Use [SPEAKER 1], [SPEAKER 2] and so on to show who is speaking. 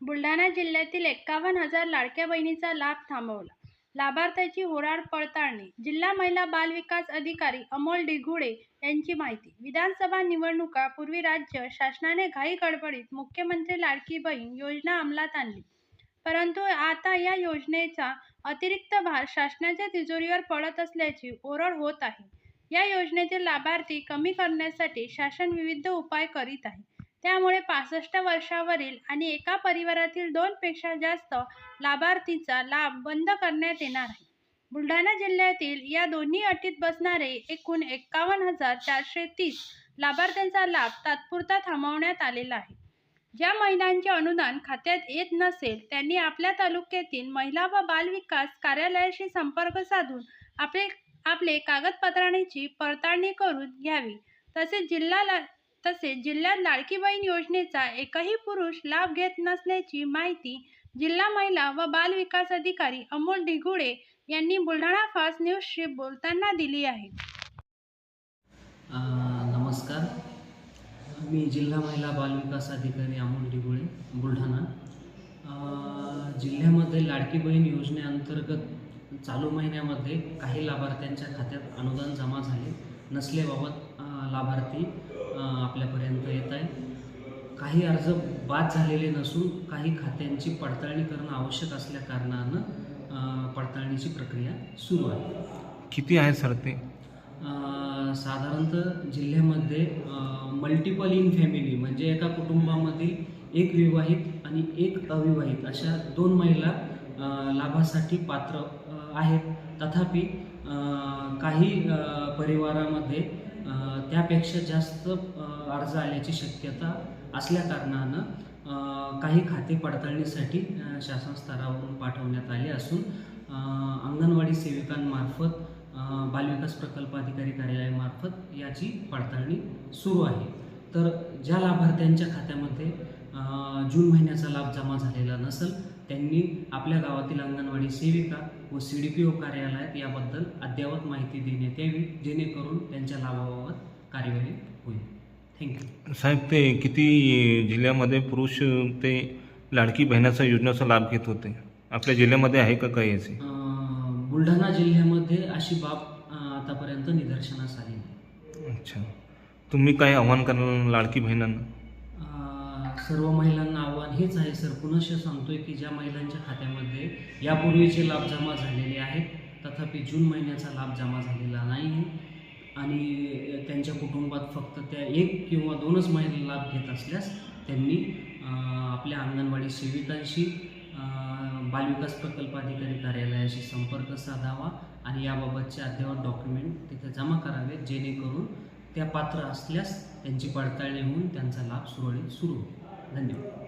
[SPEAKER 1] बुलढाणा जिल्ह्यातील एक्कावन्न हजार लाडक्या बहिणीचा लाभ थांबवला. लाभार्थ्याची होणार पडताळणी जिल्हा महिला बाल विकास अधिकारी अमोल डिघुळे यांची माहिती. विधानसभा निवडणुकापूर्वी राज्य शासनाने घाई गडबडीत मुख्यमंत्री लाडकी बहीण योजना अंमलात आणली. परंतु आता या योजनेचा अतिरिक्त भार शासनाच्या तिजोरीवर पडत असल्याची ओरड होत आहे. या योजनेतील लाभार्थी कमी करण्यासाठी शासन विविध उपाय करीत आहे. त्यामुळे पासष्ट वर्षावरील आणि एका परिवारातील दोनपेक्षा जास्त लाभार्थीचा लाभ बंद करण्यात येणार आहे. बुलढाणा जिल्ह्यातील या दोन्ही अटीत बसणारे एकूण एक्कावन्न हजार चारशे तीस लाभार्थ्यांचा लाभ तात्पुरता थांबवण्यात आलेला आहे. ज्या महिलांचे अनुदान खात्यात येत नसेल त्यांनी आपल्या तालुक्यातील महिला व बाल विकास कार्यालयाशी संपर्क साधून आपले आपले कागदपत्रांची पडताळणी करून घ्यावी. तसेच जिल्हा तसेच जिल्ह्यात लाडकी बहीण योजनेचा एकही पुरुष लाभ घेत नसल्याची माहिती जिल्हा महिला व बाल विकास अधिकारी अमोल डिघुळे यांनी बुलढाणा फास्ट न्यूजशी बोलताना दिली आहे.
[SPEAKER 2] नमस्कार. मी जिल्हा महिला बाल विकास अधिकारी अमोल डिगुळे बुलढाणा. जिल्ह्यामध्ये लाडकी बहीण योजनेअंतर्गत चालू महिन्यामध्ये काही लाभार्थ्यांच्या खात्यात अनुदान जमा झाले. नसल्याबाबत लाभार्थी आपल्यापर्यंत येत आहे. काही अर्ज बाद झालेले नसून काही खात्यांची पडताळणी करणं आवश्यक असल्या कारणानं पडताळणीची प्रक्रिया सुरू आहे.
[SPEAKER 3] किती आहे सर ते?
[SPEAKER 2] साधारणतः जिल्ह्यामध्ये मल्टिपल इन फॅमिली म्हणजे एका कुटुंबामधील एक विवाहित आणि एक अविवाहित अशा दोन महिला लाभासाठी पात्र आहेत. तथापि काही परिवारामध्ये त्यापेक्षा जास्त अर्ज आल्याची शक्यता असल्या कारणानं काही खाते पडताळणीसाठी शासन स्तरावरून पाठवण्यात आले असून अंगणवाडी सेविकांमार्फत बालविकास प्रकल्प अधिकारी कार्यालयामार्फत याची पडताळणी सुरू आहे. तर ज्या लाभार्थ्यांच्या खात्यामध्ये जून महिन्याचा लाभ जमा झालेला नसेल त्यांनी आपल्या गावातील अंगणवाडी सेविका व सी डी पी ओ कार्यालयात याबद्दल अद्ययावत माहिती देण्यात यावी जेणेकरून त्यांच्या लाभाबाबत कार्यवाही होईल. थँक्यू
[SPEAKER 3] साहेब ते किती जिल्ह्यामध्ये पुरुष ते लाडकी बहिणाचा योजनेचा लाभ घेत होते. आपल्या जिल्ह्यामध्ये आहे का काही याचे
[SPEAKER 2] अ, बुलढाणा जिल्ह्यामध्ये अशी बाब आतापर्यंत निदर्शनास आली नाही.
[SPEAKER 3] अच्छा. तुम्ही काय आव्हान कराल लाडकी बहिणांना?
[SPEAKER 2] सर्व महिलांना आव्हान हेच आहे सर. पुनश सांगतोय की ज्या महिलांच्या खात्यामध्ये यापूर्वीचे लाभ जमा झालेले आहेत तथापि जून महिन्याचा लाभ जमा झालेला नाही आहे. आणि त्यांच्या कुटुंबात फक्त त्या एक किंवा दोनच महिला लाभ घेत असल्यास त्यांनी आपल्या अंगणवाडी सेविकांशी बालविकास प्रकल्प अधिकारी कार्यालयाशी संपर्क साधावा आणि याबाबतचे अद्ययावत डॉक्युमेंट तिथे जमा करावेत जेणेकरून त्या पात्र असल्यास त्यांची पडताळणी होऊन त्यांचा लाभ सुरळीत सुरू होईल. धन्यवाद